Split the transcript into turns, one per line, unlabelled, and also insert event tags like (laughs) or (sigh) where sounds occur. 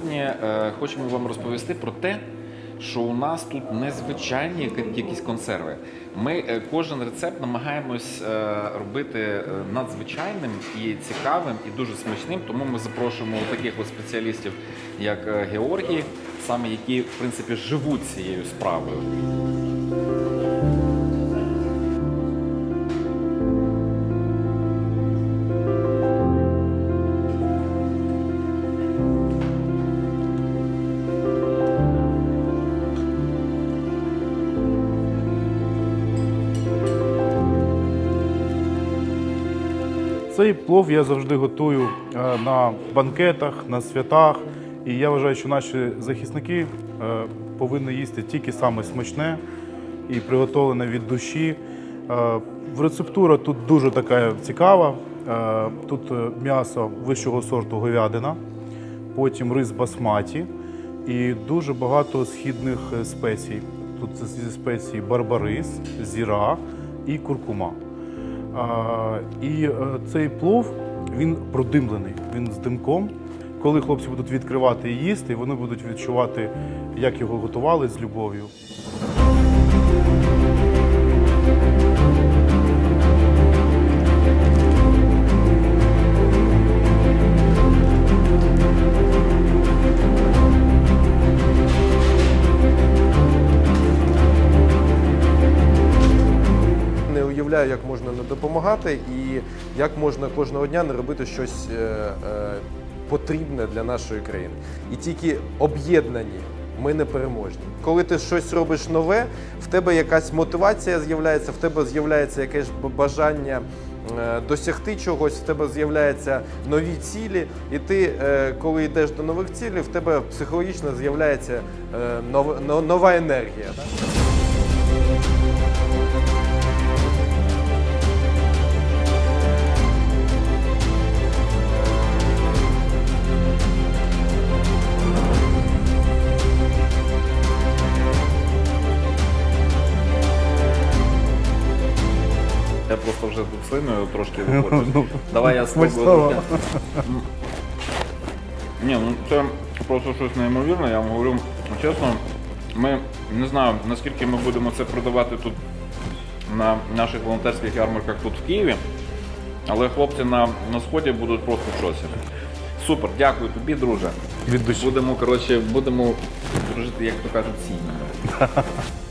сьогодні е, хочемо вам розповісти про те, що у нас тут незвичайні якісь консерви. Ми е, кожен рецепт намагаємось е, робити надзвичайним і цікавим, і дуже смачним. Тому ми запрошуємо таких от спеціалістів, як Георгій, саме які в принципі живуть цією справою.
Цей плов я завжди готую е, на банкетах, на святах. І я вважаю, що наші захисники е, повинні їсти тільки саме смачне і приготовлене від душі. Е, Рецептура тут дуже така цікава. Тут м'ясо вищого сорту говядина, потім рис басматі і дуже багато східних спецій. Тут зі спеції барбарис, зіра і куркума. І е, цей плов він продимлений, він з димком. Коли хлопці будуть відкривати і їсти, вони будуть відчувати, як його готували з любов'ю.
Уявляю, як можна не допомагати і як можна кожного дня не робити щось е, е, потрібне для нашої країни. І тільки об'єднані ми не переможні. Коли ти щось робиш нове, в тебе якась мотивація з'являється, в тебе з'являється якесь бажання. е, Досягти чогось, в тебе з'являються нові цілі, і ти, коли йдеш до нових цілей, в тебе психологічно з'являється нова енергія.
Просто вже тут слиною трошки (laughs) виходжу.
Ну,
Давай я спробую. Ні, ну це просто щось неймовірне, я вам говорю чесно. Ми не знаю, наскільки ми будемо це продавати тут на наших волонтерських ярмарках тут в Києві. Але хлопці на, на сході будуть просто в шоці. Супер, дякую тобі, друже.
Від душі.
Будемо, коротше, будемо дружити, як то кажуть, сім'ями. (laughs)